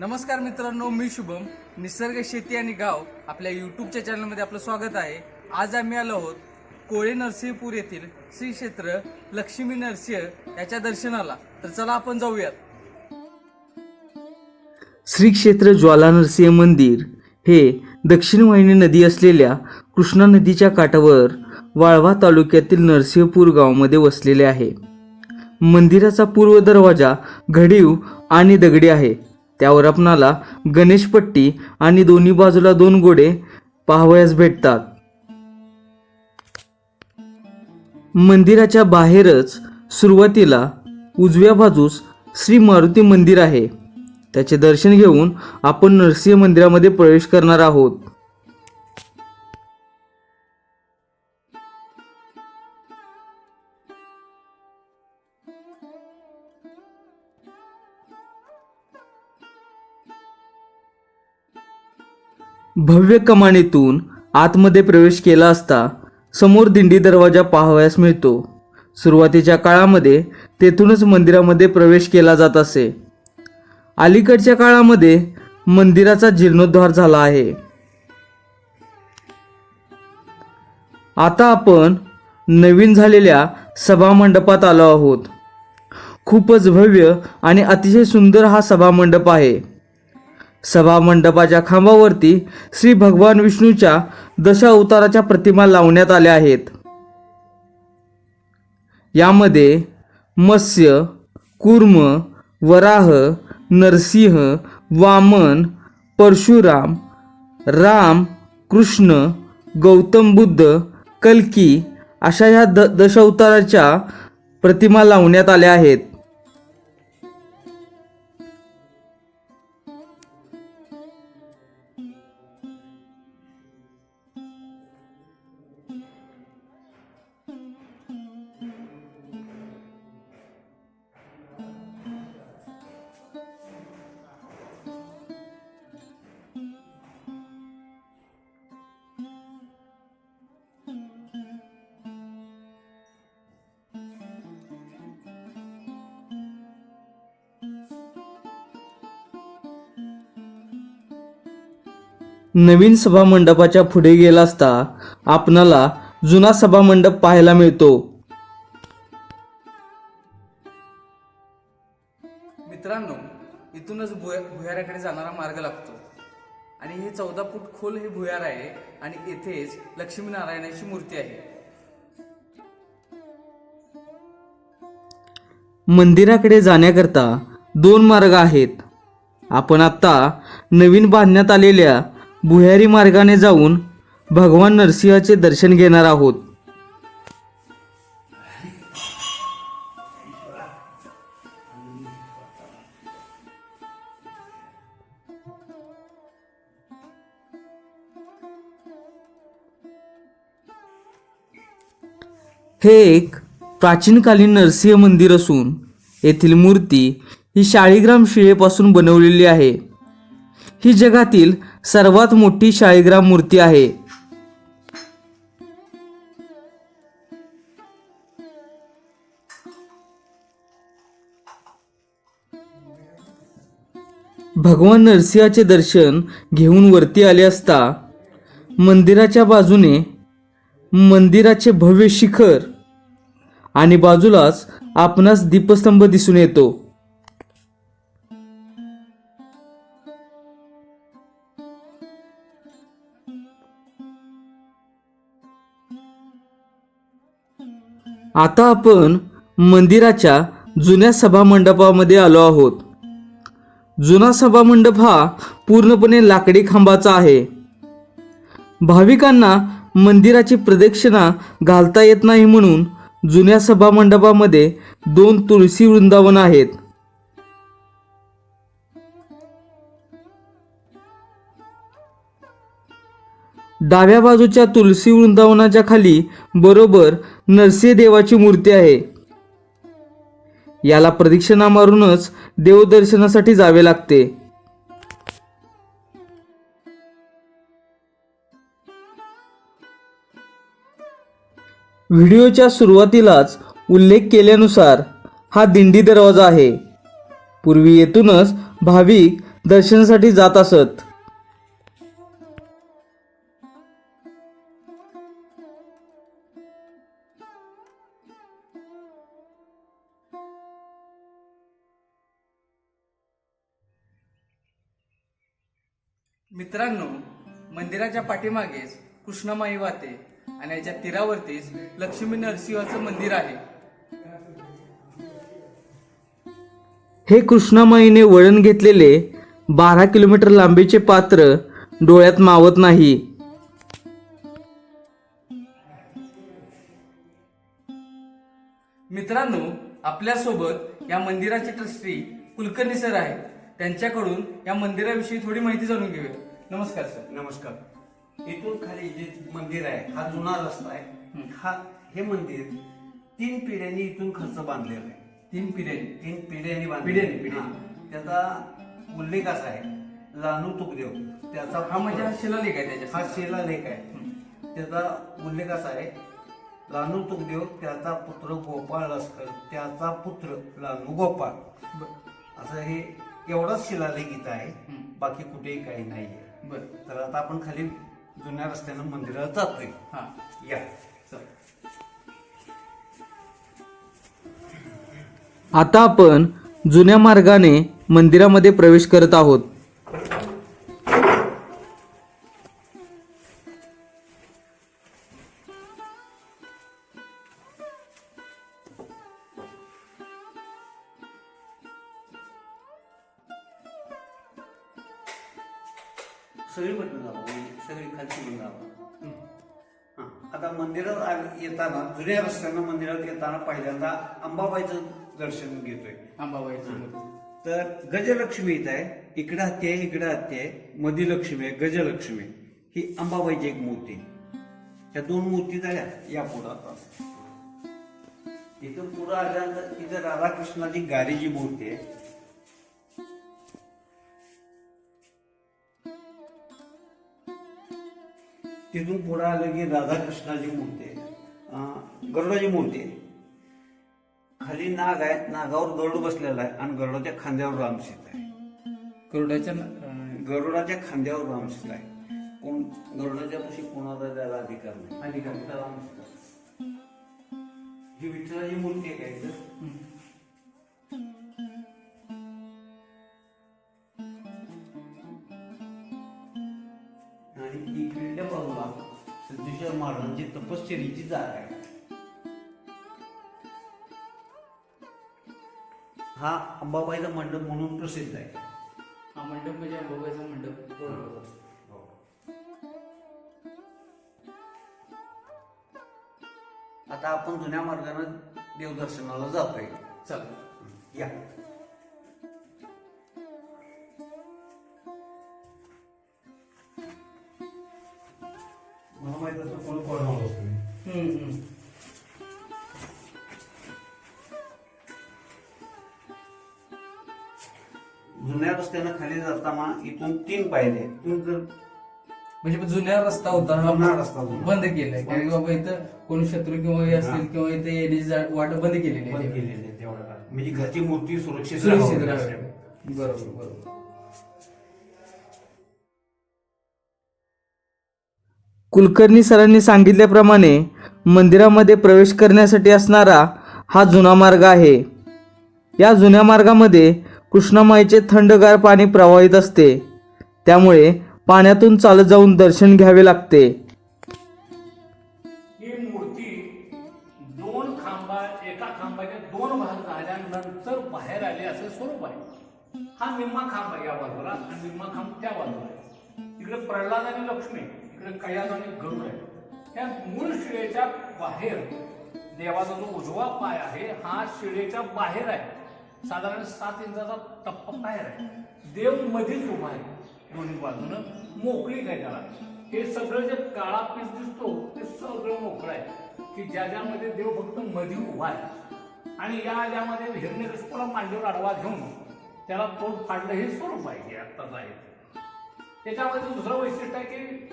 नमस्कार मित्रांनो मी शुभम. निसर्ग शेती आणि गाव आपल्या यूट्यूबच्या चॅनलमध्ये आपलं स्वागत आहे. आज आम्ही आलो आहोत कोळे नरसिंहपूर येथील श्री क्षेत्र लक्ष्मी नरसिंह याच्या दर्शनाला. तर चला आपण जाऊयात. श्री क्षेत्र ज्वाला नरसिंह मंदिर हे दक्षिण वाहिनी नदी असलेल्या कृष्णा नदीच्या काठावर वाळवा तालुक्यातील नरसिंहपूर गावामध्ये वसलेले आहे. मंदिराचा पूर्व दरवाजा घडीव आणि दगडी आहे. त्यावर आपणाला गणेशपट्टी आणि दोन्ही बाजूला दोन गोडे पाहावयास भेटतात. मंदिराच्या बाहेरच सुरुवातीला उजव्या बाजूस श्री मारुती मंदिर आहे. त्याचे दर्शन घेऊन आपण नरसिंह मंदिरामध्ये प्रवेश करणार आहोत. भव्य कमानीतून आतमध्ये प्रवेश केला असता समोर दिंडी दरवाजा पाहावयास मिळतो. सुरुवातीच्या काळामध्ये तेथूनच मंदिरामध्ये प्रवेश केला जात असे. अलीकडच्या काळामध्ये मंदिराचा जीर्णोद्धार झाला आहे. आता आपण नवीन झालेल्या सभामंडपात आलो आहोत. खूपच भव्य आणि अतिशय सुंदर हा सभामंडप आहे. सभामंडपाच्या खांबावरती श्री भगवान विष्णूच्या दशावताराच्या प्रतिमा लावण्यात आल्या आहेत. यामध्ये मत्स्य कुर्म वराह नरसिंह वामन परशुराम राम कृष्ण गौतम बुद्ध कल्की अशा ह्या द दशावताराच्या प्रतिमा लावण्यात आल्या आहेत. नवीन सभामंडपाच्या पुढे गेला असता आपणाला जुना सभामंडप पाहायला मिळतो. मित्रांनो इथूनच भुया भुयाराकडे जाणारा मार्ग लागतो. आणि हे चौदा फूट खोल हे भुयार आहे आणि येथेच लक्ष्मीनारायणाची मूर्ती आहे. मंदिराकडे जाण्याकरता दोन मार्ग आहेत. आपण आत्ता नवीन बांधण्यात आलेल्या भुयारी मार्गाने जाऊन भगवान नरसिंहाचे दर्शन घेणार आहोत. हे एक प्राचीनकालीन नरसिंह मंदिर असून येथील मूर्ती ही शाळीग्राम शिळेपासून बनवलेली आहे. ही जगातील सर्वात मोठी शाळीग्राम मूर्ती आहे. भगवान नरसिंहाचे दर्शन घेऊन वरती आले असता मंदिराच्या बाजूने मंदिराचे भव्य शिखर आणि बाजूलाच आपणास दीपस्तंभ दिसून येतो. आता आपण मंदिराच्या जुन्या सभामंडपामध्ये आलो आहोत. जुना सभामंडप हा पूर्णपणे लाकडी खांबाचा आहे. भाविकांना मंदिराची प्रदक्षिणा घालता येत नाही म्हणून जुन्या सभामंडपामध्ये दोन तुळशी वृंदावन आहेत. डाव्या बाजूच्या तुलसी वृंदावनाच्या खाली बरोबर नरसिंह देवाची मूर्ती आहे. याला प्रदक्षिणा मारूनच देवदर्शनासाठी जावे लागते. व्हिडिओच्या सुरुवातीलाच उल्लेख केल्यानुसार हा दिंडी दरवाजा आहे. पूर्वी येथूनच भाविक दर्शनासाठी जात असत. मित्रांनो मंदिराच्या पाठीमागेच कृष्णामाई वाते आणि याच्या तीरावरतीच लक्ष्मी नरसिंहाचं मंदिर आहे. हे कृष्णामाईने वळण घेतलेले बारा किलोमीटर लांबीचे पात्र डोळ्यात मावत नाही. मित्रांनो आपल्यासोबत या मंदिराचे ट्रस्टी कुलकर्णी सर आहेत. त्यांच्याकडून या मंदिराविषयी थोडी माहिती जाणून घेऊया. नमस्कार सर. नमस्कार. इथून खाली जे मंदिर आहे हा जुना रस्ता आहे. हा हे मंदिर तीन पिढ्यांनी इथून खर्च बांधलेला आहे. तीन पिढ्यांनी? तीन पिढ्यांनी बांधलेलं पिढ्यांनी. त्याचा उल्लेख असा आहे लानू तुकदेव त्याचा हा म्हणजे हा शिलालेख आहे त्याच्या हा शिलालेख आहे. त्याचा उल्लेख असा आहे लानू तुकदेव त्याचा पुत्र गोपाळ लस्कर त्याचा पुत्र लानू गोपाळ. असं हे एवढाच शिलालेख इथं आहे. बाकी कुठेही काही नाही आहे बर तर आता आपण खाली जुन्या रस्त्यानं मंदिरात जातोय. हा. या. चल. आता आपण जुन्या मार्गाने मंदिरामध्ये प्रवेश करत आहोत. जुन्या रस्त्यानं मंदिरात येताना पहिल्यांदा अंबाबाईचं दर्शन घेतोय. अंबाबाईचं. तर गजलक्ष्मी इथं आहे. इकडे हत्ती आहे इकडे हत्ती आहे. मधी लक्ष्मी आहे गजलक्ष्मी ही अंबाबाईची एक मूर्ती. ह्या दोन मूर्ती झाल्या या पुढं इथं पुढं आल्यानंतर इथं राधाकृष्णाची गारीची मूर्ती आहे. तिथून पुढे आलं की राधाकृष्णाची मूर्ती आहे. गरुडाची मूर्ती आहे. खाली नाग आहे नागावर गरुड बसलेला आहे आणि गरुडाच्या खांद्यावर रामसीत आहे. गरुडाच्या गरुडाच्या खांद्यावर रामसीत आहे. कोण? गरुडाच्या पाशी कोणाचा त्याला अधिकार नाही. अधिकार रामसीत. ही विठ्ठलाची मूर्ती आहे काय सिद्धेश्वर महाराजांची तपश्चर्याची जागा आहे. हा अंबाबाईचा मंडप म्हणून प्रसिद्ध आहे. हा मंडप म्हणजे अंबाबाईचा मंडप. जातो. आता आपण जुन्या मार्गाने देवदर्शनाला जातोय. चल. या. इथून तीन पायऱ्या आहेत. इथून जर म्हणजे जुन्या रस्ता होता हा जुना रस्ता होता. बंद केलाय कारण की बाबा इथं कोणी शत्रू किंवा हे असतील किंवा इथे येण्याची जा- वाट बंद केलेली बंद आहे केलेले आहेत तेवढ्या काळात. म्हणजे घरची मूर्ती सुरक्षित सुरक्षित राहावी. राहावी. बरोबर बरोबर कुलकर्णी सरांनी सांगितल्याप्रमाणे मंदिरामध्ये प्रवेश करण्यासाठी असणारा हा जुना मार्ग आहे या जुन्या मार्गामध्ये कृष्णामाईचे थंडगार पाणी प्रवाहित असते. त्यामुळे पाण्यातून चालत जाऊन दर्शन घ्यावे लागते. ही मूर्ती दोन खांबा एका खांबाचे दोन भाग झाल्यानंतर बाहेर आले असे स्वरूप आहे. हा निम्मा खांब आहे या बाजूला आणि निम्मा खांब त्या बाजूला आहे. इकडे प्रल्हाद आणि लक्ष्मी इकडे कैलास आणि गरुड आहे. त्या मूळ शिळेच्या बाहेर देवाचा जो उजवा पाय आहे हा शिळेच्या बाहेर आहे. साधारण सात इंचाचा टप्पा बाहेर आहे. देव मध्येच उभा आहे. दोन्ही बाजूनं मोकळी काय त्याला? हे सगळं जे काळा पीस दिसतो ते सगळं मोकळं आहे. की ज्या ज्यामध्ये देव फक्त मध्ये उभा आहे. आणि या ज्यामध्ये हिरण्यकशिपूला मांडीवर आडवा घेऊन त्याला तोंड फाडलं हे स्वरूप आहे हे आत्ताच आहे त्याच्यामध्ये दुसरं वैशिष्ट्य आहे की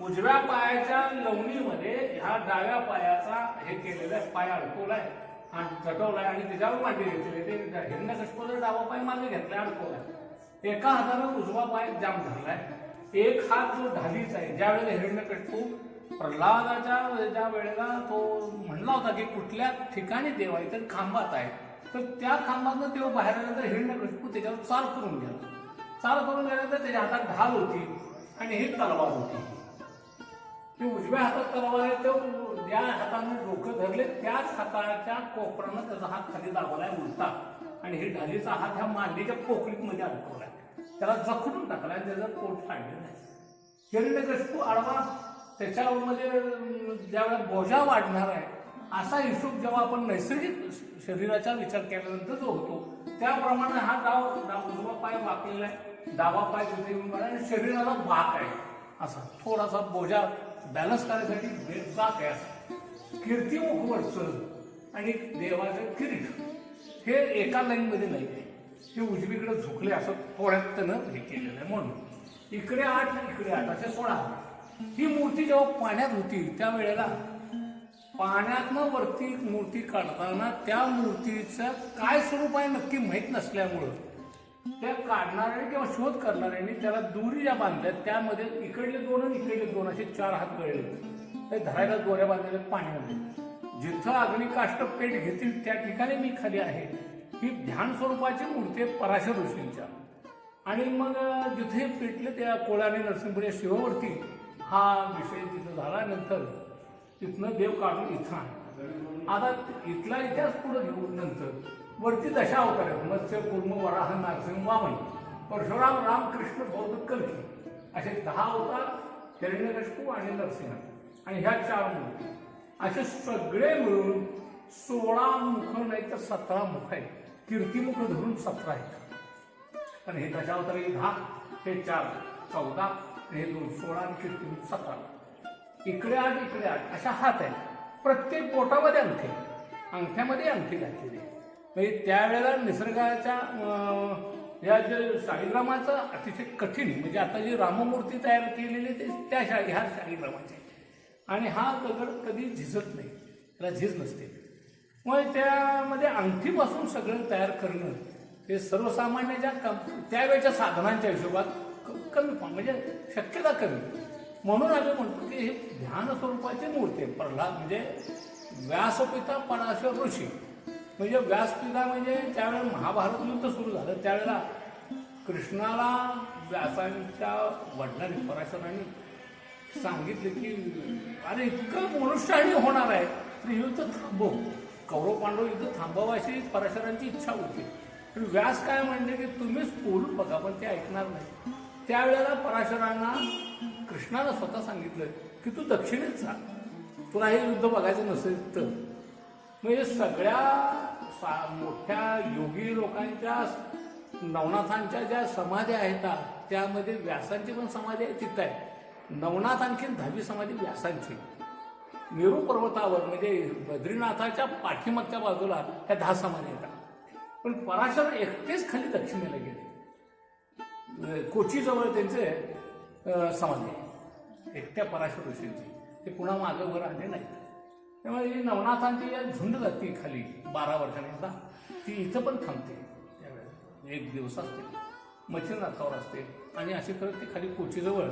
उजव्या पायाच्या लवणीमध्ये ह्या डाव्या पायाचा हे केलेला आहे पाय आहे. आणि चटवलाय आणि त्याच्यावर मांडी घेतलेली ते हिरण्यकशिपूचा डावा पाय मागे घेतलाय अडकवलाय. एका हातानं उजवा पाय जाम धरलाय. एक हात जो ढालीचा आहे. ज्या वेळेला हिरण्यकशिपू प्रल्हादाच्या ज्या वेळेला तो म्हणला होता की कुठल्या ठिकाणी देव आहे तर खांबात आहे. तर त्या खांबातनं देव बाहेर आल्यानंतर हिरण्यकशिपू त्याच्यावर चाल करून गेला. चाल करून गेल्यानंतर त्याच्या हातात ढाल होती आणि ही तलवार होती. ते उजव्या हातात तलवार आहे तो ज्या हाताने डोकं धरले त्याच हाताच्या कोपरानं त्याचा हात खाली दाबलाय उलटा आणि हे ढालीचा हात ह्या मांडीच्या पोकळीत मध्ये अडकवलाय. त्याला जखडून टाकलाय त्याचं पोट फाडलेलं आहे. हिरण्यकशिपू आडवा त्याच्यामध्ये ज्यावेळेला बोजा वाढणार आहे असा हिशोब जेव्हा आपण नैसर्गिक शरीराचा विचार केल्यानंतर जो होतो त्याप्रमाणे हा डाव डाव उजवा पाय वाकलेला आहे. डावा पाय तिथे आणि शरीराला वाक आहे. असा थोडासा बोजा बॅलन्स करण्यासाठी बे- आहे कीर्तिमुख वरचं आणि देवाचं किरीट हे एका लाईनमध्ये नाही आहे. हे उजवीकडे झुकले असं थोड्यात त्यानं हे केलेलं आहे म्हणून. इकडे आठ इकडे आठ असे सोळा. ही मूर्ती जेव्हा पाण्यात होती त्यावेळेला पाण्यातनं वरती मूर्ती काढताना त्या मूर्तीचं काय स्वरूप आहे नक्की माहीत नसल्यामुळं त्या काढणाऱ्याने किंवा शोध करणाऱ्याने त्याला दोरी ज्या बांधल्या त्यामध्ये इकडले दोन आणि इकडले दोन असे चार हात गळले ते धरायला दोऱ्या बांधलेल्या पाण्यामध्ये. जिथं अग्निकाष्ट पेट घेतील त्या ठिकाणी मी खाली आहे. ही ध्यान स्वरूपाची मूर्ती आहे पराशर ऋषींच्या. आणि मग जिथे पेटले त्या कोळाने नरसिंहपुरी या शिवावरती हा विषय तिथं झाल्यानंतर तिथनं देव काढून इथं आहे आता इथला इतिहास पुढे घेऊन नंतर. वरती दशा अवतार आहेत मत्स्य कुर्म वराह नरसिंह वामन. परशुराम रामकृष्ण बौद्ध कलकी असे दहा अवतार हिरण्यकशिपू आणि नरसिंह. आणि ह्या चार मूर्ती असे सगळे मिळून सोळा मुख नाही तर सतरा मुख आहेत. कीर्तिमुख धरून सतरा आहेत. आणि हे दशावतारी दहा हे चार चौदा हे दोन सोळा आणि कीर्तिमुख सतरा. इकडे आठ इकडे आठ अशा हात आहेत. प्रत्येक बोटामध्ये अंगठी. अंगठ्यामध्ये अंगठी घातलेली आहे म्हणजे त्यावेळेला निसर्गाच्या या जे शाळीग्रामाचं अतिशय कठीण म्हणजे आता जी राममूर्ती तयार केलेली आहे, ते त्या शाळी ह्या शाळीग्रामाची आणि हा दगड कधी झिजत नाही त्याला झीज नसते. मग त्यामध्ये अंगठीपासून सगळं तयार करणं हे सर्वसामान्य ज्या कम त्यावेळेच्या साधनांच्या हिशोबात कमी म्हणजे शक्यता कमी. म्हणून आम्ही म्हणतो की हे ध्यान स्वरूपाची मूर्ती आहे प्रल्हाद म्हणजे व्यासपिता पराशर ऋषी. म्हणजे व्यासपीठा म्हणजे त्यावेळेला महाभारत युद्ध सुरू झालं. त्यावेळेला कृष्णाला व्यासांच्या वडिलांनी पराशरांनी सांगितले की अरे इतकं मनुष्यहानी होणार आहे. तर युद्ध थांबव. कौरव पांडव युद्ध थांबवा अशी पराशरांची इच्छा होती. पण व्यास काय म्हणले की तुम्हीच बोलून बघा पण ते ऐकणार नाही. त्यावेळेला पराशरांना कृष्णानं स्वतः सांगितलं की तू दक्षिणेत जा. तुला हे युद्ध बघायचं नसेल तर. म्हणजे सगळ्या सा- मोठ्या योगी लोकांच्या नवनाथांच्या ज्या समाधी आहेत त्यामध्ये व्यासांची पण समाधी आहे तिथं आहे. नवनाथ आणखीन दहावी समाधी व्यासांची. मेरू पर्वतावर म्हणजे बद्रीनाथाच्या पाठीमागच्या बाजूला ह्या दहा समाधी येतात पण पराशर एकटेच खाली दक्षिणेला गेले. कोचीजवळ त्यांचे समाधी आहे. एकट्या पराशर ऋषींची. ते पुन्हा मागं वर आले नाहीत. त्यामुळे ही नवनाथांची या झुंड जाते खाली बारा वर्षांनी. ती इथं पण थांबते. त्यावेळेस एक दिवस असते. मच्छिंद्रनाथावर असते. आणि असे करत ते खाली कोचीजवळ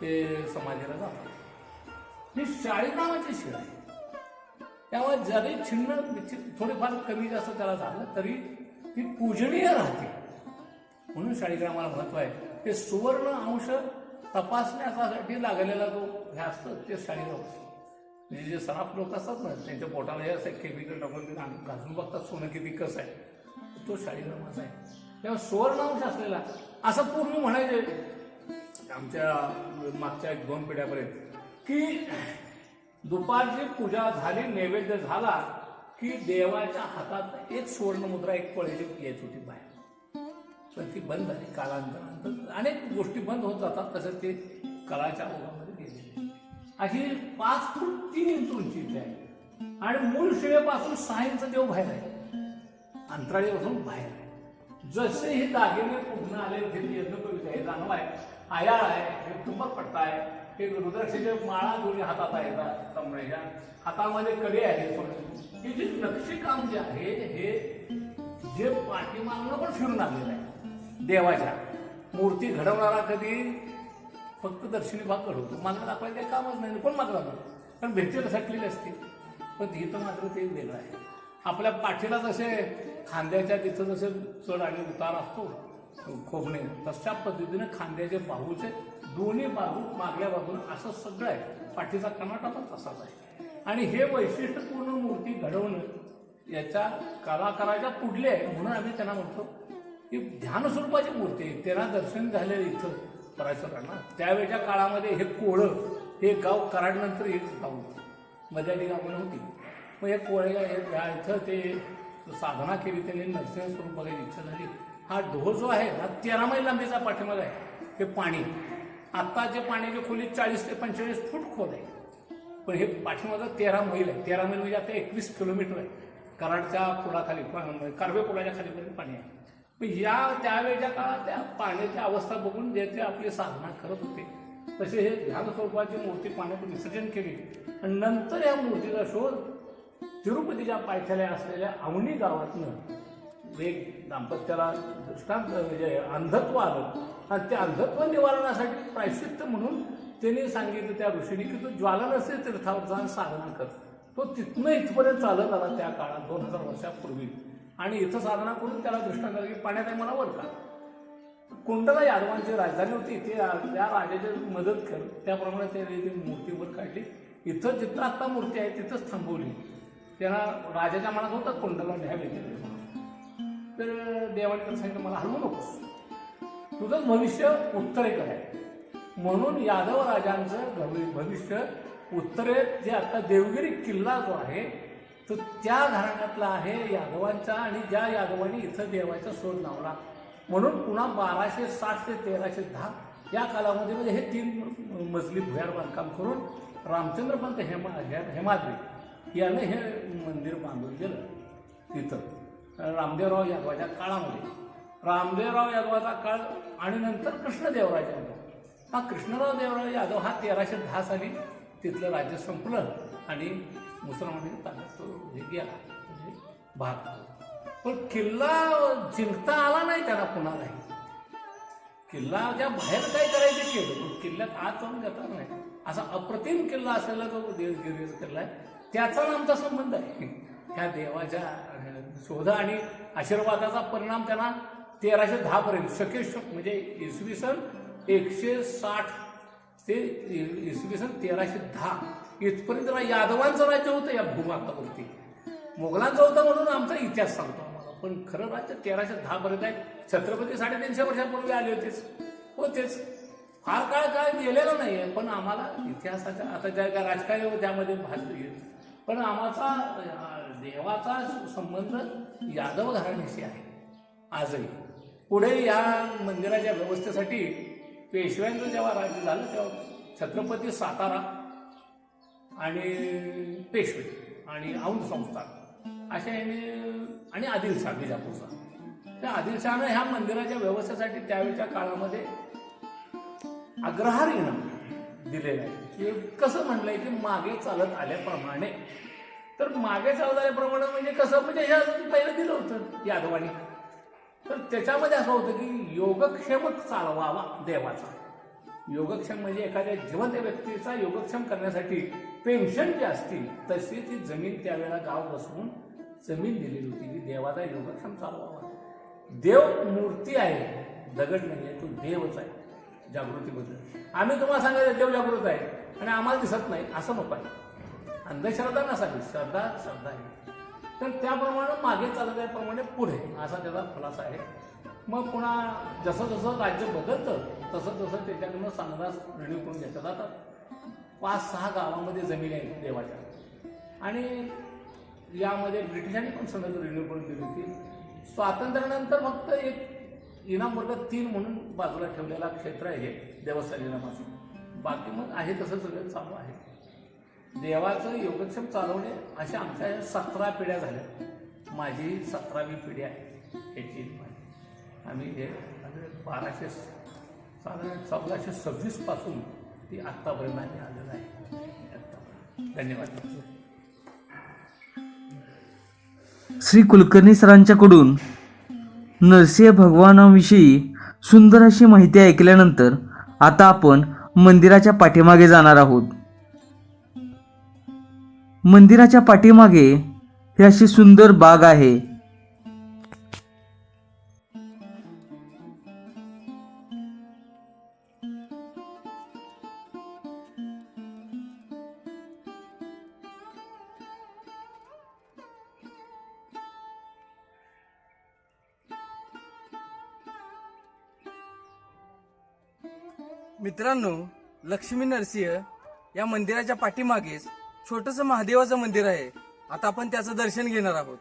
ते समाधीला जातात ही शाळीग्रामाची शिळ आहे. त्यामुळे जरी छिन्न थोडेफार कमी जास्त त्याला झालं तरी ती पूजनीय राहते. म्हणून शाळीग्रामाला महत्त्व आहे. ते सुवर्ण अंश तपासण्यासाठी लागलेला जो हे असतं ते शाळीग्राम असतं म्हणजे जे सराफ लोक असतात ना त्यांच्या पोटाला हे असं केमिकल टाकून ते घासून बघतात सोनं किती कसं आहे. तो शाळीग्रामाचा आहे. तेव्हा सुवर्णांश असलेला असं पूर्ण म्हणायचे आमच्या मागच्या एक दोन पिढ्यापर्यंत की दुपारची पूजा झाली नैवेद्य झाला की देवाच्या हातात एक सुवर्णमुद्रा एक पळीची येत होती बाहेर. पण ती बंद झाली. कालांतरानंतर अनेक गोष्टी बंद होत जातात तसं ते कलाच्या ओघामध्ये अशी पाच फूट तीन इंच उंचीची आहे. आणि मूळ शिळेपासून सहा इंच देव बाहेर आहे. अंतराळीपासून बाहेर आहे. जसे हे दागिने पूर्ण आले ते यज्ञपवित्र आहे दानव आहे. आयाळ आहे हे तुंबक पडताय आहे. हे रुद्राक्षीचे माळा दोन्ही हातात आहेत कमरेच्या हातामध्ये कडे आहे हे जे नक्षीकाम जे आहे हे जे पाठीमागणं पण फिरून आलेलं आहे. देवाच्या. मूर्ती घडवणारा कधी फक्त दर्शनी भाग होतो. मागला दाखवायला काही कामच नाही. कोण मागला लागणार कारण भेटीला सटलेली असते. पण इथं मात्र ते वेगळं आहे. आपल्या पाठीला जसे खांद्याच्या तिथं जसे चढ आणि उतार असतो खोबणे तशा पद्धतीने खांद्याचे बाहूचे दोन्ही बाजू मागल्या बाजून असं सगळं आहे. पाठीचा कनाटा पण तसाच आहे. आणि हे वैशिष्ट्यपूर्ण मूर्ती घडवणं याच्या कलाकाराच्या पुढले आहे म्हणून आम्ही त्यांना म्हणतो की ध्यानस्वरूपाची मूर्ती आहे. त्यांना दर्शन झालेलं इथं. पराशरांना त्यावेळच्या काळामध्ये हे कोळं हे गाव कराडनंतर एक गाव होतं. मर्यादी गावं नव्हती मग हे कोळ्या हे इथं ते साधना केली त्यांनी नरसिंह स्वरूप बघायची इच्छा झाली. हा ढोह जो आहे हा तेरा मैल लांबीचा पाठीमागं आहे. हे पाणी. आत्ताचे पाण्याची खोली चाळीस ते पंचेचाळीस फूट खोल आहे. पण हे पाठीमागं तेरा मैल आहे. तेरा मैल म्हणजे आता एकवीस किलोमीटर आहे. कराडच्या पुलाखाली कारवे कर्वे पुलाच्या खालीपर्यंत पाणी आहे. या त्यावेळच्या काळात त्या पाण्याची अवस्था बघून जे ते आपली साधना करत होते. तसे हे ध्यान स्वरूपाची मूर्ती पाण्यात विसर्जन केली. आणि नंतर या मूर्तीचा शोध तिरुपतीच्या पायथ्याला असलेल्या अवनी गावातनं एक दाम्पत्याला दृष्टांत म्हणजे अंधत्व आलं. आणि ते अंधत्व निवारणासाठी प्रायश्चित्त म्हणून त्यांनी सांगितलं त्या ऋषीने की तू ज्वालानसे तीर्थावर जाऊन साधना कर. तो तिथनं इथपर्यंत चालत आला त्या काळात दोन हजार वर्षापूर्वी. आणि इथं साधना करून त्याला दृष्टांत आलं की पाण्यात आहे मला वर का कुंडला यादवांची राजधानी होती ते त्या राजाची मदत कर. त्याप्रमाणे ते ती मूर्ती वर काढली. इथं जिथं आत्ता मूर्ती आहे तिथंच थांबवली. त्यांना राजाच्या मनात होतं कुंडला न्यावे तर देवाने सांगितलं मला हलवू नकोस. तुझं भविष्य उत्तरेकडे आहे. म्हणून यादव राजांचं भविष्य उत्तरेत जे आता देवगिरी किल्ला जो आहे तो त्या घराण्यातला आहे यादवांचा आणि ज्या यादवांनी इथं देवाचा शोध लावला. म्हणून पुन्हा बाराशे साठ ते तेराशे दहा या कालावधीमध्ये म्हणजे हे तीन मजली भुयार बांधकाम करून रामचंद्रपंत हेमा हे- हेमाद्री यानं हे मंदिर बांधून गेलं तिथं. रामदेवराव यादवाच्या काळामध्ये. रामदेवराव यादवाचा काळ आणि नंतर कृष्णदेवराज यादव. हा कृष्णराव देवराव यादव हा तेराशे दहा साली तिथलं राज्य संपलं आणि मुसलमानांनी ताब्यात तो गेला म्हणजे भाग पण किल्ला जिंकता आला नाही त्याला कुणालाही. ज्या बाहेर काय करायचं केलं पण किल्ल्यात आत जाऊन घेता नाही. असा अप्रतिम किल्ला असलेला जो देवगिरीचा किल्ला आहे त्याचा आमचा संबंध आहे. त्या देवाच्या शोधा शोध आणि आशीर्वादाचा परिणाम त्यांना तेराशे दहा पर्यंत म्हणजे इसवी सन एकशे साठ ते इसवी सन तेराशे दहा. इथपर्यंत यादवांचं राज्य होतं या भूभागावरती मोगलांचं होतं म्हणून आमचा इतिहास सांगतो आम्हाला. पण खरं राज्य तेराशे दहा पर्यंत आहे. छत्रपती साडेतीनशे वर्षापूर्वी आले होतेच. होतेच. फार काळ काय गेलेलं नाही आहे पण आम्हाला इतिहासाच्या आता ज्या काय राजकारण त्यामध्ये भाग येत पण आम्हाचा देवाचा संबंध यादव घराण्याशी आहे. आजही. पुढे या मंदिराच्या व्यवस्थेसाठी पेशव्यांचं जेव्हा राज्य झालं तेव्हा छत्रपती सातारा आणि पेशवे आणि औंध संस्थान अशा याने आणि आदिलशाह बिजापूरचा. त्या आदिलशहानं ह्या मंदिराच्या व्यवस्थेसाठी त्यावेळच्या काळामध्ये अग्रहार इनाम दिलेलं आहे. की कसं म्हणलंय की मागे चालत आल्याप्रमाणे. तर मागे चालत आल्याप्रमाणे म्हणजे कसं? म्हणजे हे पहिलं दिलं होतं यादवानी. तर त्याच्यामध्ये असं होतं की योगक्षेमच चालवावा देवाचा. योगक्षम म्हणजे एखाद्या जिवंत व्यक्तीचा योगक्षम करण्यासाठी पेन्शन जी असतील तशी ती जमीन त्यावेळेला गाव बसवून जमीन दिलेली होती. की देवाचा योगक्षम चालवावा देव मूर्ती आहे. दगड नाही आहे. तो देवच आहे. जागृतीबद्दल आम्ही तुम्हाला सांगायचं देव जागृत आहे. आणि आम्हाला दिसत नाही. असं नको आहे. अंधश्रद्धा नसावी श्रद्धा श्रद्धा आहे. तर त्याप्रमाणे मागे चालत प्रमाणे पुढे. असा त्याचा खुलासा आहे. मग पुन्हा जसं जसं राज्य बदलतं तसं तसं त्याच्याकडनं चांगला रिन्यू करून घेतल्या जातात. पाच सहा गावामध्ये जमीन आहे देवाच्या. आणि यामध्ये ब्रिटिशांनी पण सगळं रिन्यू करून दिली होती. स्वातंत्र्यानंतर फक्त एक इनाम वर्ग तीन म्हणून बाजूला ठेवलेला क्षेत्र आहे देवस्थान इनामाचं. बाकी मग आहे तसं सगळं चालू आहे. देवाचं योगक्षेम चालवणे अशा आमच्या सतरा पिढ्या झाल्या. माझी सतरावी पिढी आहे ह्याची माझी आम्ही हे म्हणजे बाराशे साधारण चौदाशे सव्वीसपासून ती आत्तापर्यंत आम्ही आलेलं आहे. आत्तापर्यंत. धन्यवाद. श्री कुलकर्णी सरांच्याकडून नरसिंह भगवानाविषयी सुंदर अशी माहिती ऐकल्यानंतर आता आपण मंदिराच्या पाठीमागे जाणार आहोत. मंदिराच्या पाठीमागे ही अशी सुंदर बाग आहे. मित्रांनो लक्ष्मी नरसिंह या मंदिराच्या पाठीमागेच छोटस महादेवाचं मंदिर आहे. आता आपण त्याचं दर्शन घेणार आहोत.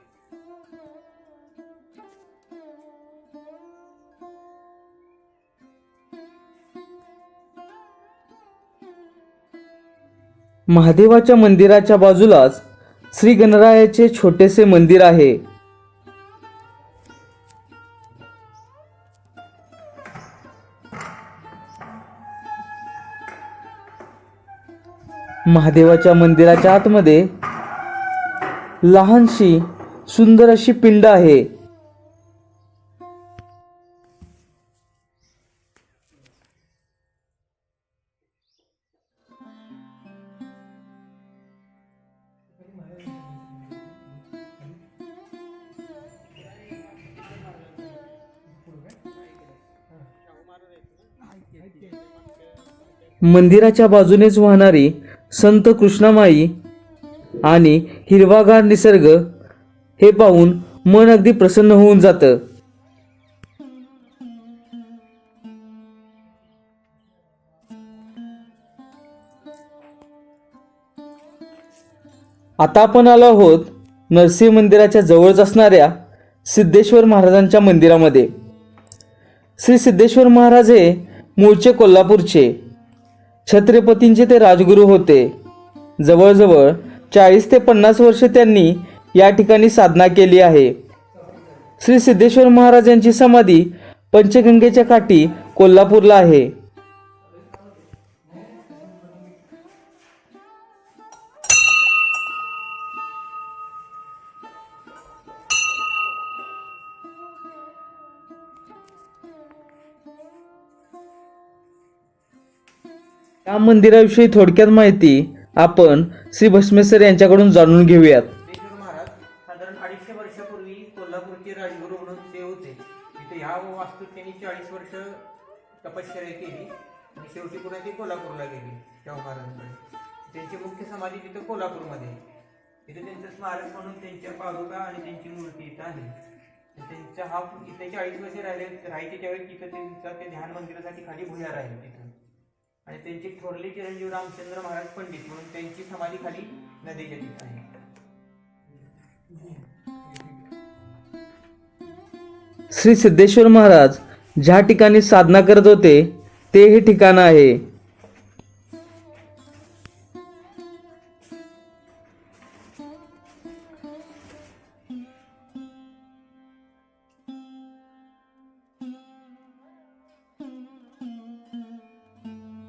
महादेवाच्या मंदिराच्या बाजूलाच श्री गणरायाचे छोटेसे मंदिर आहे. महादेवाच्या मंदिराच्या आतमध्ये लहानशी सुंदर अशी पिंड आहे. मंदिराच्या बाजूनेच वाहणारी संत कृष्णामाई आणि हिरवागार निसर्ग हे पाहून मन अगदी प्रसन्न होऊन जातं. आता आपण आलो आहोत नरसिंह मंदिराच्या जवळच असणाऱ्या सिद्धेश्वर महाराजांच्या मंदिरामध्ये. श्री सिद्धेश्वर महाराज हे मूळचे कोल्हापूरचे छत्रपतींचे ते राजगुरू होते. जवळजवळ चाळीस ते पन्नास वर्ष त्यांनी या ठिकाणी साधना केली आहे. श्री सिद्धेश्वर महाराजांची समाधी पंचगंगेच्या काठी कोल्हापूरला आहे. या मंदिराविषयी थोडक्यात माहिती आपण श्री भस्मेश्वर यांच्याकडून जाणून घेऊयात. सिद्धेश्वर महाराज साधारण अडीचशे वर्षापूर्वी कोल्हापूरचे राजगुरू म्हणून ते होते. इथे ह्या वास्तूत त्यांनी चाळीस वर्ष तपश्चर्या केली आणि शेवटी पुन्हा ते कोल्हापूरला गेली शाहू महाराजांकडे त्यांची मुख्य समाधी तिथं कोल्हापूरमध्ये आहे. तिथे त्यांचं स्मारक म्हणून त्यांच्या पादुका आणि त्यांची मूर्ती इथं आहे. त्यांचा हा इथे चाळीस वर्ष राहिले राहायचे त्यावेळी तिथं त्यांचा ते ध्यान मंदिरासाठी खाली भुयार आहे तिथं. आणि त्यांचे थोरले चिरंजीव रामचंद्र महाराज पंडित म्हणून त्यांची समाधी खाली नदीच्या तिथं आहे श्री सिद्धेश्वर महाराज ज्या ठिकाणी साधना करत होते ते हे ठिकाण आहे.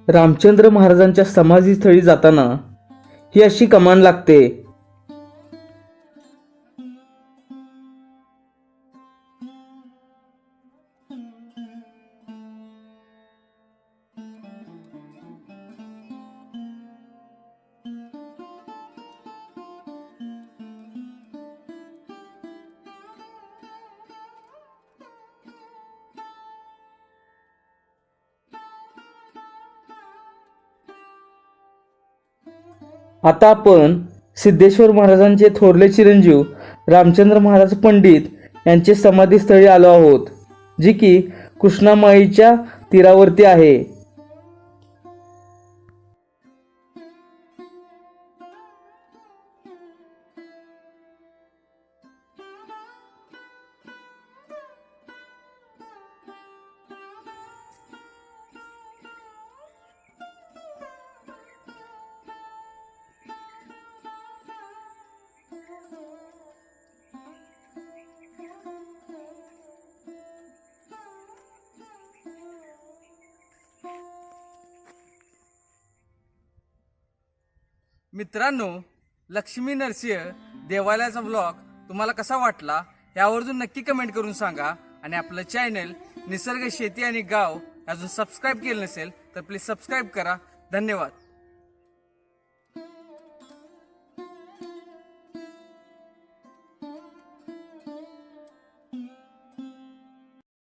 रामचंद्र महाराजांच्या समाधीस्थळी जाताना ही अशी कमान लागते आता आपण सिद्धेश्वर महाराजांचे थोरले चिरंजीव रामचंद्र महाराज पंडित यांचे समाधीस्थळी आलो आहोत जी की कृष्णामाईच्या तीरावरती आहे. मित्रांनो लक्ष्मी नरसिंह देवालयाचा ब्लॉग तुम्हाला कसा वाटला यावरून नक्की कमेंट करून सांगा आणि आपलं चॅनल निसर्ग शेती आणि गाव अजून सबस्क्राईब केलं नसेल तर प्लीज सबस्क्राईब करा. धन्यवाद.